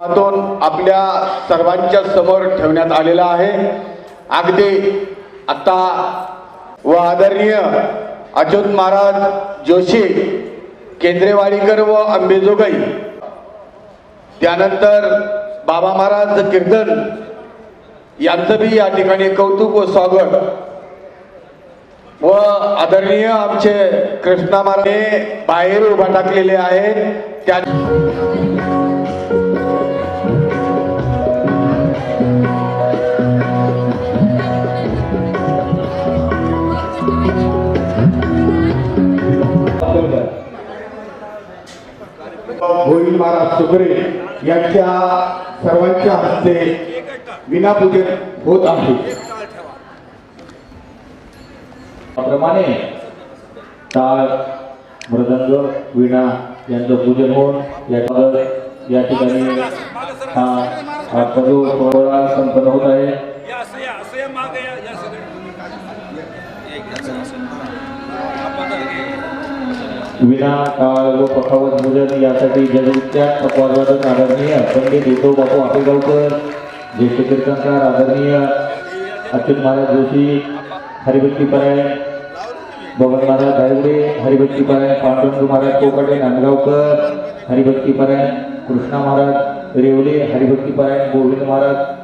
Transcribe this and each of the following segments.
माध्यमातून आपल्या सर्वांच्या समोर ठेवण्यात आलेला आहे. अगदी आता व आदरणीय अच्युत महाराज जोशी केंद्रेवाडीकर व अंबेजोगाई त्यानंतर बाबा महाराज कीर्तन यांचं बी या ठिकाणी कौतुक व स्वागत. व आदरणीय आमचे कृष्णा महाराज बाहेर उभा टाकलेले आहेत. त्या महाराज सुगरे यांच्या सर्वांच्या हस्ते विनापूजन होत आहे. प्रमाणे टाळ मृदंग विणा यांचं पूजन होऊन या या ठिकाणी हा हा संपन्न होत आहे. विना टाळ व पखावत यासाठी जगविख्यात पकवादवादक आदरणीय पंडित उद्धव बापू आपेगावकर ज्येष्ठ कीर्तनकार आदरणीय अच्युत महाराज जोशी हरिभक्तीपरायण बबन महाराज दायवडे हरिभक्ती परायण पांडुरंग महाराज कोकाटे नांदगावकर हरिभक्तीपरायण कृष्णा महाराज रेवले हरिभक्तीपरायण गोविंद महाराज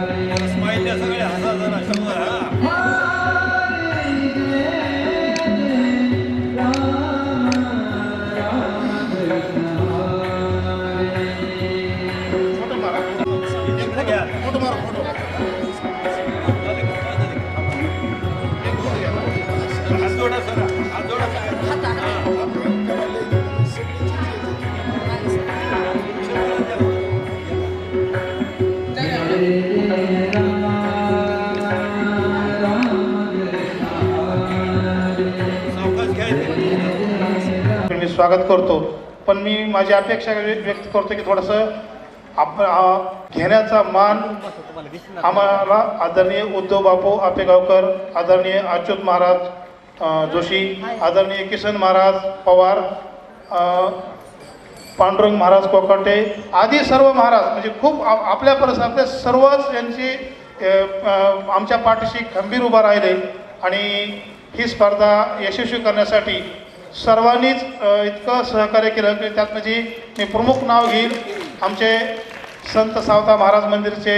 स्माईल सगळे सगळ्या हसा जरा शंभर हा स्वागत करतो. पण मी माझी अपेक्षा व्यक्त करतो की थोडंसं आप घेण्याचा मान आम्हाला आदरणीय उद्धव बापू आपेगावकर आदरणीय अच्युत महाराज जोशी आदरणीय किसन महाराज पवार पांडुरंग महाराज कोकाटे आदी सर्व महाराज म्हणजे खूप आपल्या परिसरातले सर्वच यांची आमच्या पाठीशी खंबीर उभा राहिले आणि ही स्पर्धा यशस्वी करण्यासाठी सर्वांनीच इतकं सहकार्य केलं की त्यात जी मी प्रमुख नाव घेईल आमचे संत सावता महाराज मंदिरचे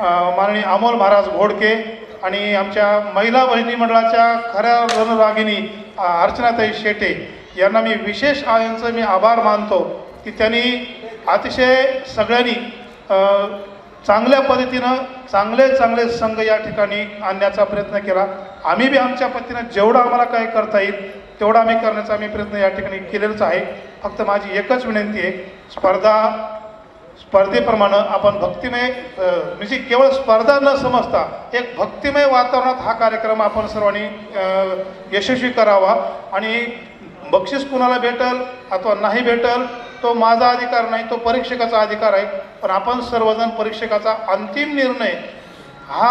माननीय अमोल महाराज घोडके आणि आमच्या महिला बहिणी मंडळाच्या खऱ्या रणरागिनी अर्चनाताई शेटे यांना मी विशेष यांचं मी आभार मानतो की त्यांनी अतिशय सगळ्यांनी चांगल्या पद्धतीनं चांगले चांगले संघ या ठिकाणी आणण्याचा प्रयत्न केला. आम्ही बी आमच्या पद्धतीनं जेवढं आम्हाला काही करता येईल तेवढा आम्ही करण्याचा आम्ही प्रयत्न या ठिकाणी केलेलाच आहे. फक्त माझी एकच विनंती आहे स्पर्धा स्पर्धेप्रमाणे आपण भक्तिमय म्हणजे केवळ स्पर्धा न समजता एक भक्तिमय वातावरणात हा कार्यक्रम आपण सर्वांनी यशस्वी करावा. आणि बक्षीस कुणाला भेटल अथवा नाही भेटल तो माझा अधिकार नाही तो परीक्षकाचा अधिकार आहे. पण आपण सर्वजण परीक्षकाचा अंतिम निर्णय हा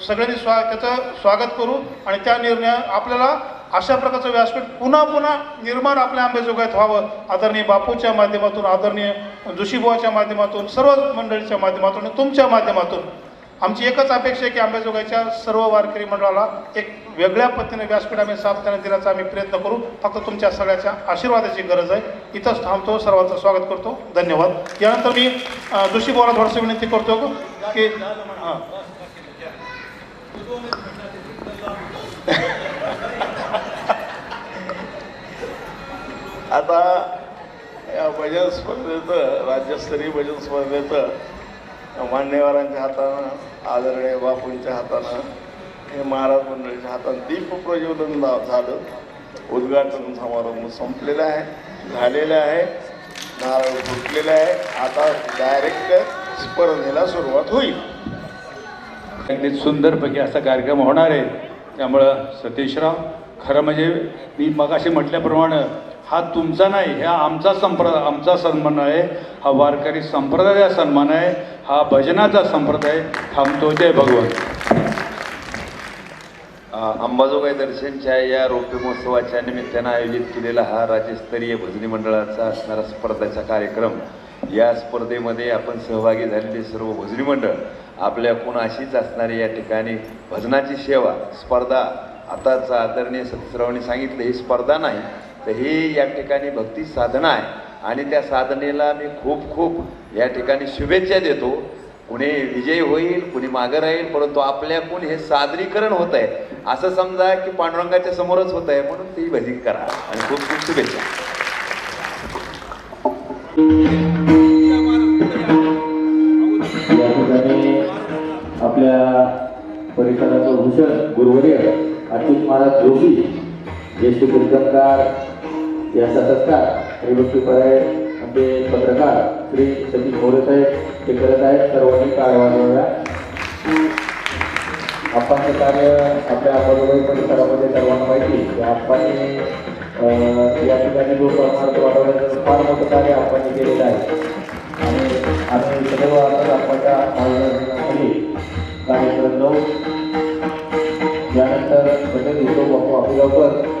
सगळ्यांनी स्वा त्याचं स्वागत करू आणि त्या निर्णय आपल्याला अशा प्रकारचं व्यासपीठ पुन्हा पुन्हा निर्माण आपल्या आंबेजोगाईत व्हावं. आदरणीय बापूच्या माध्यमातून आदरणीय जोशीबुवाच्या माध्यमातून सर्व मंडळीच्या माध्यमातून आणि तुमच्या माध्यमातून. आमची एकच अपेक्षा आहे की आंबेजोगाईच्या सर्व वारकरी मंडळाला एक वेगळ्या पद्धतीने व्यासपीठ आम्ही सातत्याने देण्याचा आम्ही प्रयत्न करू. फक्त तुमच्या सगळ्याच्या आशीर्वादाची गरज आहे. इथंच थांबतो. सर्वांचं स्वागत करतो. धन्यवाद. यानंतर मी जोशीबुवाला थोडंसं विनंती करतो की हां. आता या भजन स्पर्धेचं राज्यस्तरीय भजन स्पर्धेचं मान्यवरांच्या हातानं आदरणीय बापूंच्या हातानं हे महाराज मंडळीच्या हातानं दीप प्रज्वलन झालं. उद्घाटन समारंभ संपलेला आहे झालेला आहे. नारळ फुटलेला आहे. आता डायरेक्ट स्पर्धेला सुरुवात होईल. अगदी सुंदरपैकी असा कार्यक्रम होणार आहे. त्यामुळं सतीशराव खरं म्हणजे मी मगाशी म्हटल्याप्रमाणे हा तुमचा नाही हा आमचा संप्रदाय आमचा सन्मान आहे. हा वारकरी संप्रदायाचा सन्मान आहे. हा भजनाचा संप्रदाय थांबतो जय भगवान अंबाजोगाई दर्शनच्या या रौप्य महोत्सवाच्या निमित्तानं आयोजित केलेला हा राज्यस्तरीय भजनी मंडळाचा असणारा स्पर्धेचा कार्यक्रम. या स्पर्धेमध्ये आपण सहभागी झालेले सर्व भजनी मंडळ आपल्याकडून अशीच असणारी या ठिकाणी भजनाची सेवा स्पर्धा आताच आदरणीय सतीसरावांनी सांगितलं ही स्पर्धा नाही. तर ही या ठिकाणी भक्ती साधना आहे. आणि त्या साधनेला मी खूप खूप या ठिकाणी शुभेच्छा देतो. कुणी विजयी होईल कुणी मागं राहील परंतु आपल्याकडून हे सादरीकरण होत आहे. असं समजा की पांडुरंगाच्या समोरच होत आहे म्हणून ती भजी करा. आणि खूप खूप शुभेच्छा. आपल्या परिसराचं भूषण गुरुवर्य अच्युत महाराज जोशी ज्येष्ठ कीर्तनकार यांचा सत्कार हरिभक्तीपराय आमचे पत्रकार श्री सतीश मोरे साहेब ते करत आहेत. सर्वांनी काय वाजवल्या आप्पांचं कार्य आपल्या अंबाजोगाई परिसरामध्ये सर्वांना माहिती की आप्पांनी अं, या ठिकाणी जो परमार्थ वाढवण्याचं फार मोठं कार्य आप्पांनी केलेलं आहे. आणि आम्ही सदैव आता आप्पाच्या मार्गदर्शनाखाली कार्यक्रम जाऊ यानंतर म्हणजे भजन येतो बापू आपेगावकर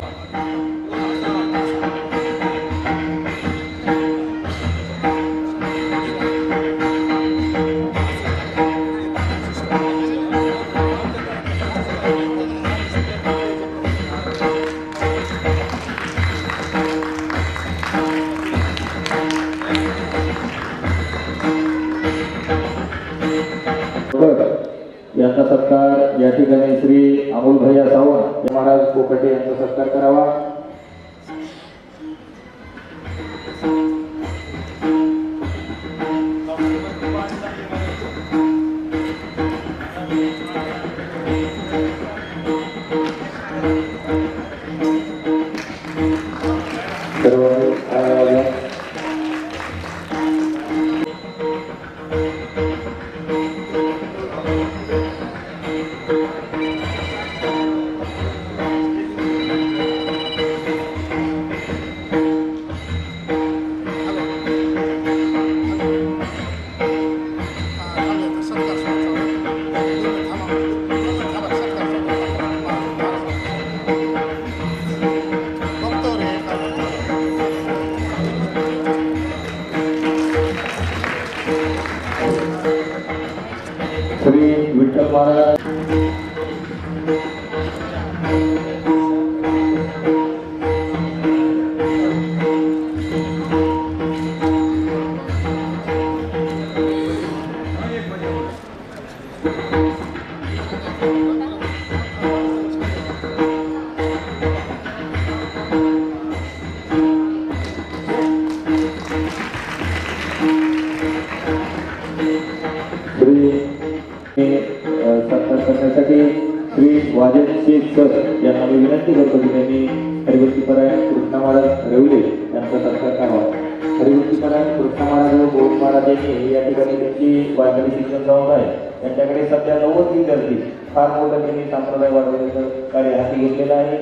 विनंती करतो की त्यांनी हरिवृत्तीपरायण कृष्णा महाराज रेवले यांचा सत्कार करावा हरिवृत्तीपरायण कृष्णा महाराज व गोड महाराज यांनी या ठिकाणी त्यांची वारकरी शिक्षण जाऊन आहे. त्यांच्याकडे सध्या नव्वद विद्यार्थी फार मोठं त्यांनी संप्रदाय वाढवण्याचं कार्य हाती घेतलेलं आहे.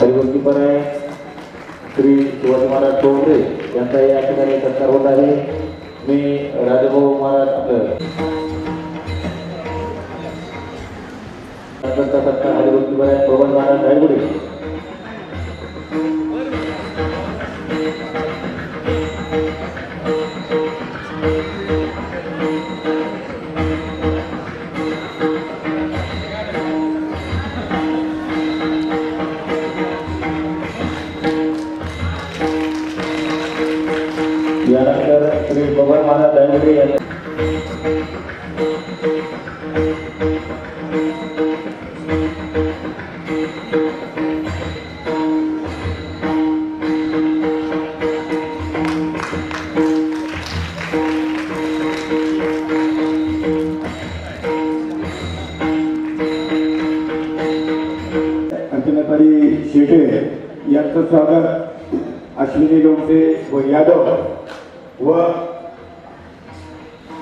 हरिगोष्टीपर आहे श्री शिवाजी महाराज चौधरी यांचा या ठिकाणी सत्कार होत आहे. मी राजभाऊ महाराज आपलं. नंतरचा सत्कार हरिगोष्टीपर आहे पवन महाराज रायगुडे. यानंतर श्री बबन महाराज रायगुडे यांना अर्चनाताई शेटे यांचं स्वागत अश्विनी लोमटे व यादव व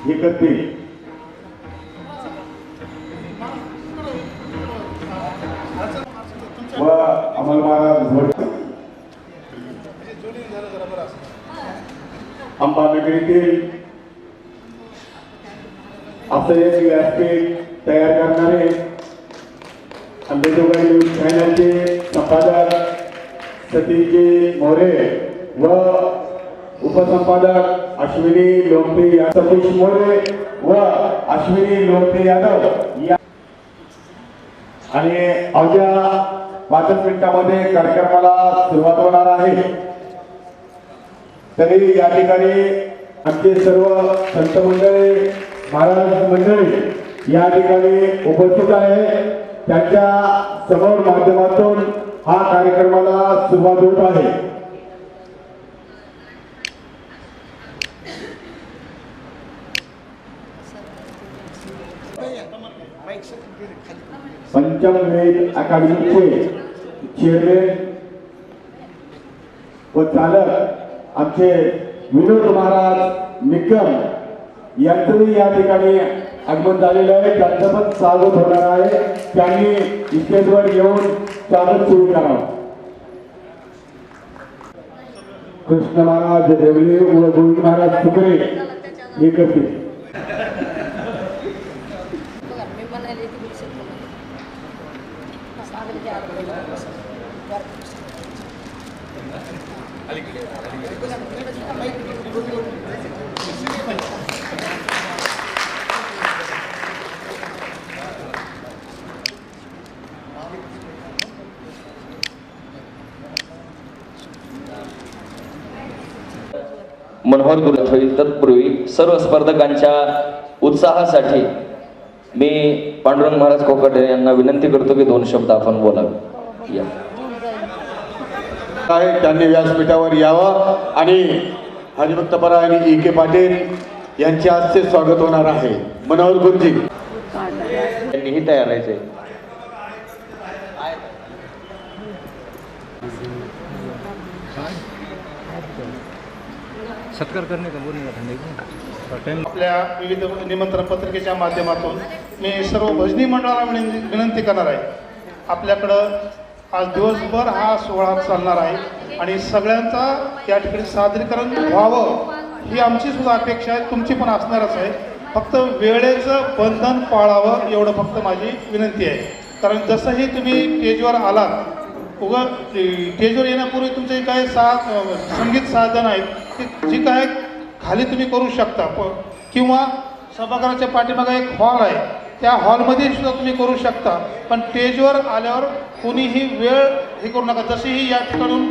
एकत्रित व अमल महाराज अंबानगरीतील असं एक व्यासपीठ तयार करणारे अंबेजोगाई न्यूज चॅनलचे संपादक सतीशजी मोरे व उपसंपादक अश्विनी लोमटे सतीश मोरे व अश्विनी लोमटे यादव या आणि अवघ्या पाचच मिनिटामध्ये कार्यक्रमाला सुरुवात होणार आहे. तरी या ठिकाणी आमचे सर्व संत मंडळी महाराज मंडळी या ठिकाणी उपस्थित आहे. त्यांच्यासमोर माध्यमातून हा कार्यक्रमाला सुरुवात होत आहे. पंचम वेद अकादमीचे चेअरमॅन व चालक आमचे विनोद महाराज निकम यांचंही या ठिकाणी आगमन झालेलं आहे. त्यांचं पण स्वागत होणार आहे. त्यांनी स्टेजवर येऊन स्वागत सुरू करावं. कृष्ण महाराज देवले व गोविंद महाराज सुकरे एकत्रित. बघा मी म्हणाले की मी शिकलो सागरी मनोहर गुरुत होईल तत्पूर्वी सर्व स्पर्धकांच्या उत्साहासाठी मी पांडुरंग महाराज कोकटे यांना विनंती करतो की दोन शब्द आपण बोलावे. या. आहे त्यांनी व्यासपीठावर यावं आणि हरिभक्त परायणी ई के पाटील यांच्या हस्ते स्वागत होणार आहे. मनोहर गुरुजी. त्यांनीही तयार राहायचंय सत्कार करणे का बोलणे आपल्या विविध निमंत्रण पत्रिकेच्या माध्यमातून मी सर्व भजनी मंडळाला विनंती विनंती करणार आहे. आपल्याकडं आज दिवसभर हा सोहळा चालणार आहे आणि सगळ्यांचा या ठिकाणी सादरीकरण व्हावं ही आमची सुद्धा अपेक्षा आहे. तुमची पण असणारच आहे. फक्त वेळेचं बंधन पाळावं एवढं फक्त माझी विनंती आहे. कारण जसंही तुम्ही स्टेजवर आलात उगं स्टेजवर येण्यापूर्वी तुमचे काही सा संगीत साधन आहेत ती जी काय खाली तुम्ही करू शकता. प किंवा सभागृहाच्या पाठीमागं एक हॉल आहे. त्या हॉलमध्ये सुद्धा तुम्ही करू शकता. पण स्टेजवर आल्यावर कुणीही वेळ हे करू नका. जशीही या ठिकाणून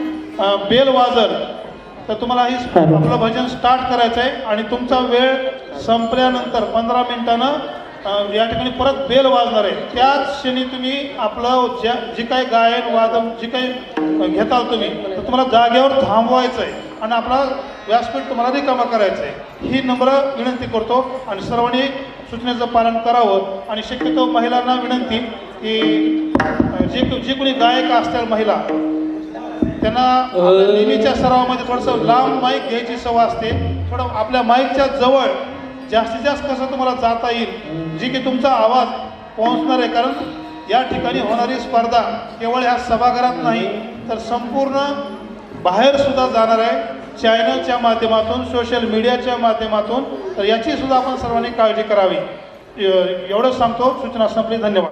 बेल वाजल तर तुम्हाला ही आपलं भजन स्टार्ट करायचं आहे आणि तुमचा वेळ संपल्यानंतर पंधरा मिनिटानं या ठिकाणी परत बेल वाजणार आहे. त्याच क्षणी तुम्ही आपलं ज्या जी काही गायन वादन जी काही घेताल तुम्ही तर तुम्हाला जागेवर थांबवायचं आहे आणि आपला व्यासपीठ तुम्हाला रिकामा करायचं आहे ही नम्र विनंती करतो आणि सर्वांनी सूचनेचं पालन करावं आणि शक्यतो महिलांना विनंती की जे जे कोणी गायक असतील महिला त्यांना नेहमीच्या सरावामध्ये थोडंसं लांब माईक घ्यायची सवय असते. थोडं आपल्या माईकच्या जवळ जास्तीत जास्त कसं तुम्हाला जाता येईल जी की तुमचा आवाज पोहोचणार आहे. कारण या ठिकाणी होणारी स्पर्धा केवळ ह्या सभागृहात नाही तर संपूर्ण बाहेर सुद्धा जाणार आहे. चॅनलच्या माध्यमातून सोशल मीडियाच्या माध्यमातून. तर याची सुद्धा आपण सर्वांनी काळजी करावी. एवढंच सांगतो. सूचना संपली. धन्यवाद.